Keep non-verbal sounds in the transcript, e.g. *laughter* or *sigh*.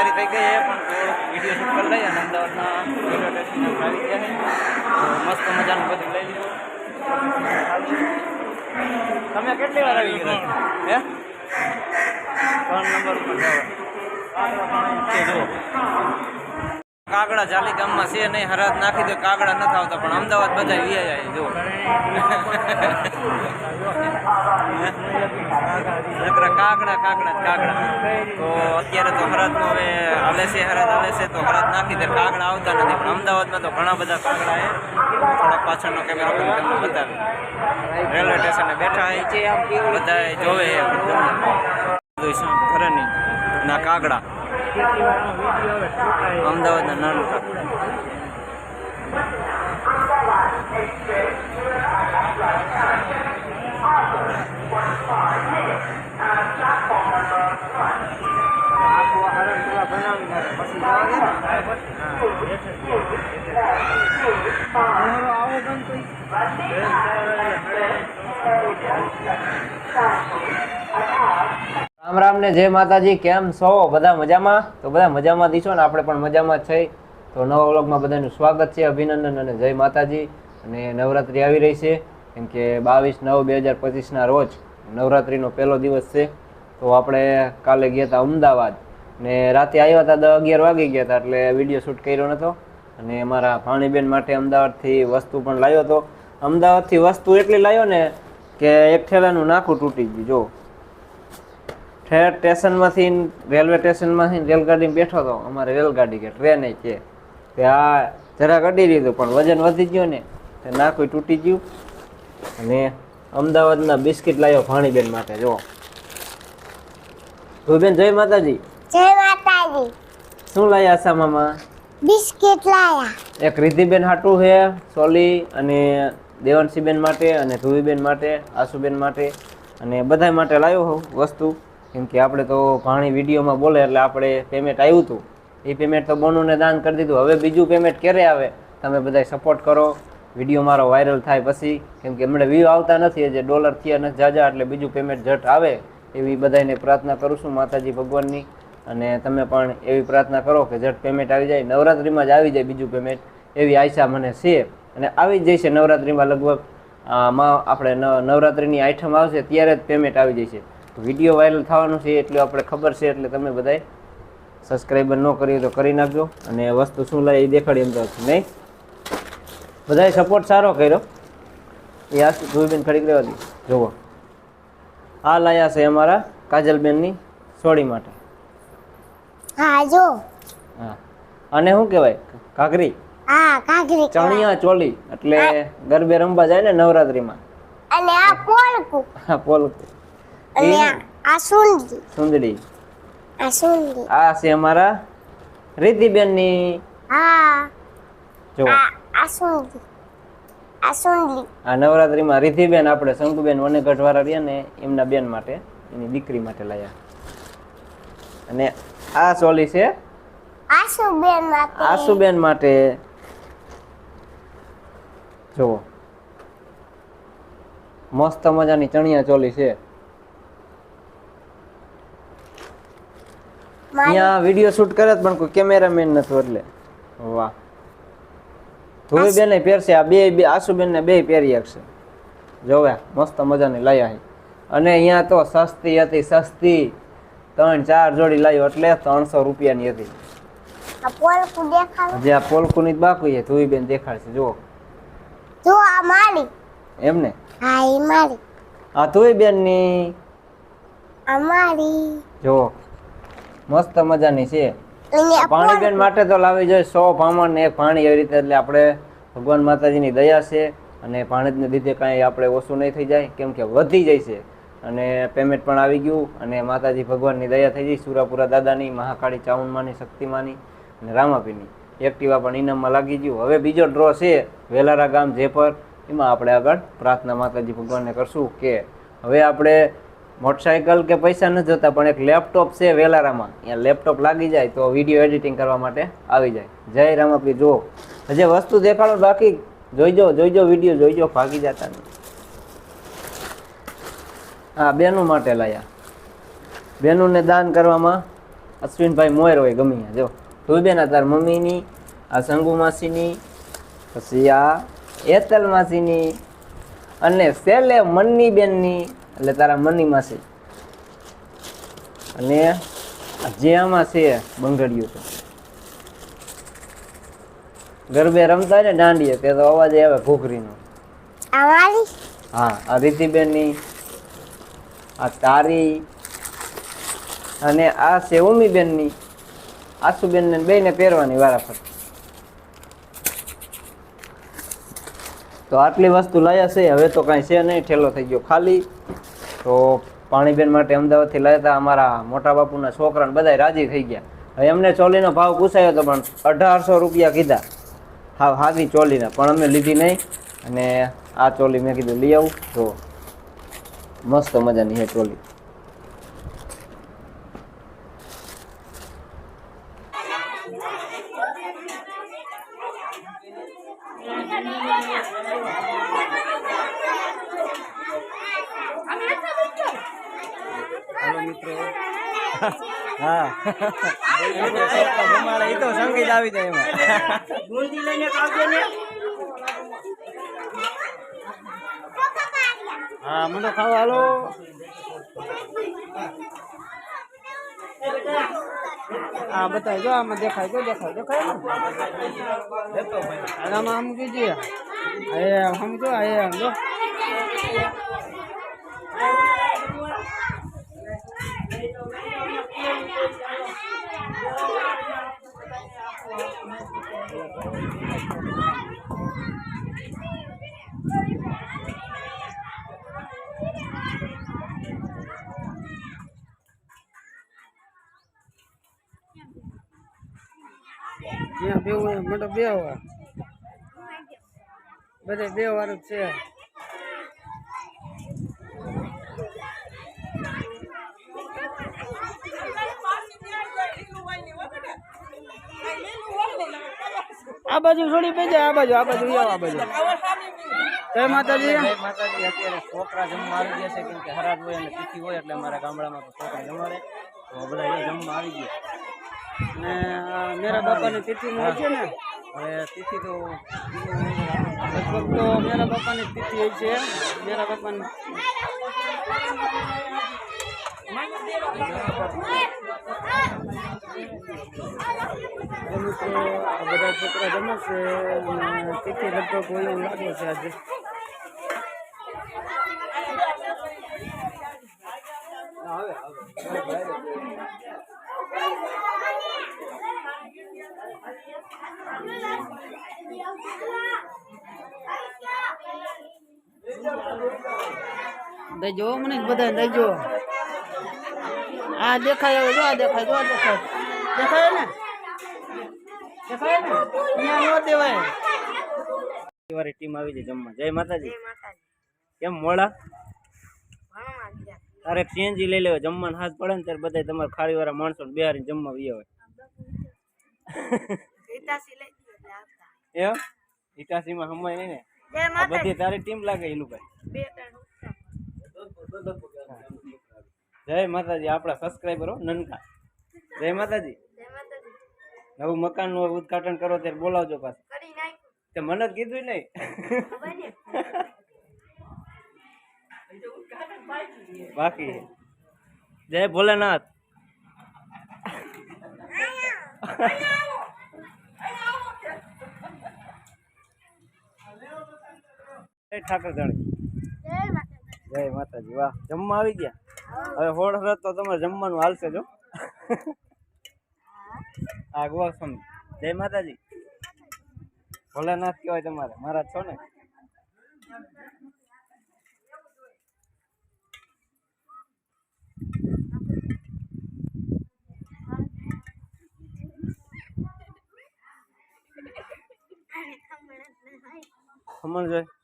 તૈયારી થઈ ગઈ પણ વીડિયો શૂટ કરી લઈએ અને અમદાવાદના રેલવે આવી ગયા છે. મસ્ત મજાનું બધું લઈ લીધું. તમે કેટલી વાર આવી ગયા? હે? ત્રણ નંબર ઉપર જુઓ. કાગડા જાલી ગામમાં છે નહીં, હરાજ નાખી દે, કાગડા નથી આવતા પણ અમદાવાદ બધા વી જાય જો નકરા કાગડા કાગડા કાગડા. તો અત્યારે તો હરાજનો હવે હાલે છે, હરાજ હાલે છે, તો હરાજ નાખી દે, કાગડા આવતા નથી, પણ અમદાવાદમાં તો ઘણા બધા કાગડા છે. થોડા પાછળનો કેમેરો કરી તમને બતાવે રેલવે સ્ટેશને બેઠા છે બધા જોવે શું ના કાગડા. અમદાવાદના નાનું કાગડા રામ રામ ને જય માતાજી, કેમ છો? બધા મજામાં? તો બધા મજામાં દીશો ને આપણે પણ મજામાં છે. તો નવા વ્લોગમાં બધાનું સ્વાગત છે, અભિનંદન અને જય માતાજી. અને નવરાત્રિ આવી રહી છે, કેમ કે બાવીસ નવ બે હજાર પચીસના રોજ નવરાત્રિનો પહેલો દિવસ છે. તો આપણે કાલે ગયા હતા અમદાવાદ. ને રાતે આવ્યા હતા દસ અગિયાર વાગી ગયા હતા એટલે વીડિયો શૂટ કર્યો નહોતો અને મારા ભાણીબેન માટે અમદાવાદથી વસ્તુ પણ લાવ્યો હતો. અમદાવાદથી વસ્તુ એટલી લાવ્યો ને કે એક ઠેલાનું નાખું તૂટી ગયું, જો. ઠેર સ્ટેશનમાંથી રેલવે સ્ટેશનમાંથી રેલગાડીમાં બેઠો હતો અમારે રેલગાડી કે ટ્રેન છે. તે આ જરાક અડી લીધું પણ વજન વધી ગયું ને તે નાખું તૂટી ગયું. અને અમદાવાદના બિસ્કિટ લાવ્યો ભાણીબેન માટે જો. ભૂબેન જય માતાજી. જય માતાજી. શું લાવ્યા આશા મામા બિસ્કિટ લાયા. એક રિદ્ધિબેન હાટું છે સોલી અને દેવાંશીબેન માટે અને ધુવીબેન માટે આશુબેન માટે અને બધા માટે લાવ્યો હું વસ્તુ. કેમ કે આપણે તો ભાણી વિડીયોમાં બોલે એટલે આપણે પેમેન્ટ આવ્યું હતું એ પેમેન્ટ તો બોનુને દાન કરી દીધું. હવે બીજું પેમેન્ટ ક્યારે આવે? તમે બધા સપોર્ટ કરો. વીડિયો મારો વાયરલ થાય પછી. કેમ કે હમણાં વ્યૂ આવતા નથી જે ડોલર થયા નથી જાજા, એટલે બીજું પેમેન્ટ ઝટ આવે. એવી બધાને પ્રાર્થના કરું છું માતાજી ભગવાનની. અને તમે પણ એવી પ્રાર્થના કરો કે ઝટ પેમેન્ટ આવી જાય. નવરાત્રિમાં જ આવી જાય બીજું પેમેન્ટ એવી આશા મને છે. અને આવી જ જશે નવરાત્રિમાં લગભગ. માં, આપણે નવરાત્રિની આઈટમ આવશે, ત્યારે જ પેમેન્ટ આવી જશે. વીડિયો વાયરલ થવાનું છે એટલું આપણે ખબર છે એટલે તમે બધાય સબસ્ક્રાઈબર ન કરી તો કરી નાખજો. અને વસ્તુ શું લાય એ દેખાડી એમ તો નહીં? બધાએ સપોર્ટ સારો કર્યો. એ આ ધોઈબેન ખડીક રહેવા દી. જુઓ આ લાયા છે અમારા કાજલબેનની સોડી માટે. હા જો. હા. અને શું કહેવાય? ઘાઘરી. હા કાકરી ચણિયા ચોલી. એટલે ગરબે રમવા જાય ને નવરાત્રિમાં. અને આ પોલકું. હા પોલ અને આ- સુંદરી. સુંદરી. આ સુંદરી. આ છે અમારા રીતિબેનની હા. જો આ સુંદરી. આ સુંદરી. આ નવરાત્રિમાં રીતિબેન આપણે શંકુબેન વનેગઢ વાળા રહ્યા ને એમના બેન માટે એની દીકરી માટે લાયા. અને આ ચોલી છે? આશુબેન માટે. આશુબેન માટે. જુઓ. મસ્ત મજાની ચણિયા ચોલી છે. અહીંયા વીડિયો શૂટ કરે પણ કોઈ કેમેરામેન નથી એટલે વાહ. ધોઈ બેને પહેરશે આ બે બે આશુબેન ને બે પહેરી શકશે જોવે મસ્ત મજાની લઈ આવી. અને અહીંયા તો સસ્તી હતી સસ્તી. ત્રણ ચાર જોડી લાવ્યો એટલે ત્રણસો રૂપિયાની હતી. પોલકું જે આ પોલકુની જ બાકી છે ધોઈ બેન દેખાડશે જુઓ. જો આ મારી. એમને? હા એ મારી. આ ધોઈ બેનની આ મારી. જુઓ. મસ્ત મજાની છે. પાણી બેન માટે તો લાવી જોઈએ સો ભામણ ને એક પાણી એવી રીતે એટલે આપણે ભગવાન માતાજીની દયા છે અને પાણીને લીધે કાંઈ આપણે ઓછું નહીં થઈ જાય કેમ કે વધી જાય છે. અને પેમેન્ટ પણ આવી ગયું અને માતાજી ભગવાનની દયા થઈ ગઈ સુરાપુરા દાદાની મહાકાળી ચાઉનમાની શક્તિમાની અને રામાપીની એક્ટિવા પણ ઇનામમાં લાગી ગયું. હવે બીજો ડ્રો છે વેલારા ગામ જેપર એમાં આપણે આગળ પ્રાર્થના માતાજી ભગવાનને કરશું કે હવે આપણે મોટરસાયકલ કે પૈસા નથી જોતા, પણ એક લેપટોપ છે વેલારામાં. અહીંયા લેપટોપ લાગી જાય તો વીડિયો એડિટિંગ કરવા માટે આવી જાય. જય રામાપી જુઓ. હજી વસ્તુ દેખાડો બાકી. જોઈજો જોઈજો વીડિયો, જોઈજો, ભાગી જતા હા બેનું માટે લાયા. બેનુંને દાન કરવામાં અશ્વિનભાઈ મોયર હોય ગમી જો, ધુબેન તાર મમ્મીની, આ શંગુ માસીની, પછી આ એતલ માસીની અને સેલે મન્ની બેનની એટલે તારા મન્ની છે. અને જે આમાં છે બંગડીયું તો ગરબે રમતા હોય ને દાંડીએ તે તો અવાજ આવે ઘૂઘરીનો. હા આ રીતિબેનની આ તારી અને આ છે ઉમીબેનની આસુબેનને બેને પહેરવાની વારાફર. તો આટલી વસ્તુ લાયા છે હવે તો કાંઈ છે નહીં ઠેલો થઈ ગયો ખાલી. તો પાણીબેન માટે અમદાવાદથી લાવ્યા અમારા મોટા બાપુના છોકરાને બધા રાજી થઈ ગયા. હવે એમને ચોલીનો ભાવ પૂછાયો હતો પણ અઢારસો રૂપિયા કીધા. હા હાથી ચોલીના, પણ અમે લીધી નહીં. અને આ ચોલી મેં કીધું, લઈ આવું. તો મસ્ત મજાની છે ચોલી. હાલો મિત્રો. હા. એ તો સંગીત આવી જાય એમાં. હા મને ખાવા હાલો. આ બતાવી જો આમાં દેખાય જો દેખાય દેખાય ને? આમાં આમ કીજીએ એ સમજો એ આમ જો ત્યાં બે મોટો બે હોય. બધે બે વાર જ છે. આ બાજુ છોડી બે જાય આ બાજુ આ બાજુ આ બાજુ. જય માતાજી. જય માતાજી. અત્યારે છોકરા જમવા આવી ગયા છે કેમ કે હરાજ હોય અને તિથિ હોય એટલે અમારા ગામડામાં છોકરા જમાડે તો બધા એ જમવા આવી ગયા. ને મેરા બાપાની તિથિ હોય છે ને. હવે તિથિ તો લગભગ તો મેરા બાપાની તિથિ હોય છે. મેરા બાપાની બધા જમશે અને આજે દઈજો મને બધા દઈજો આ દેખાય જો આ દેખાય જો આ દેખાય. દેખાય ને? દેખાય ને? અહીંયા ન દેવાય. વારી ટીમ આવી છે જમવા. જય માતાજી. કેમ મોડા? તારે ચેન્જ લઈ લેવા. જમવાનું હાથ પડે ને ત્યારે બધા તમારા ખાડી વાળા માણસો બિહારી જમવા વી *laughs* આવે એમ? નહીં ને બધી તારી ટીમ લાગે એનું ભાઈ જય માતાજી આપણા સબસ્ક્રાઈબરો નનકા. જય માતાજી. નવું મકાનનું ઉદઘાટન કરો ત્યારે બોલાવજો પાછું. તે મને જ કીધું નહીં. બાકી જય ભોલેનાથ. જય ઠાકર ધણી જય માતાજી. વાહ જમવા આવી ગયા? હવે હોળ હરત તો તમારે જમવાનું હાલશે જો આ ગોવા સ્વામી જય માતાજી. ભોલાનાથ કહેવાય તમારે. મારા છો ને? ખમણ જોઈએ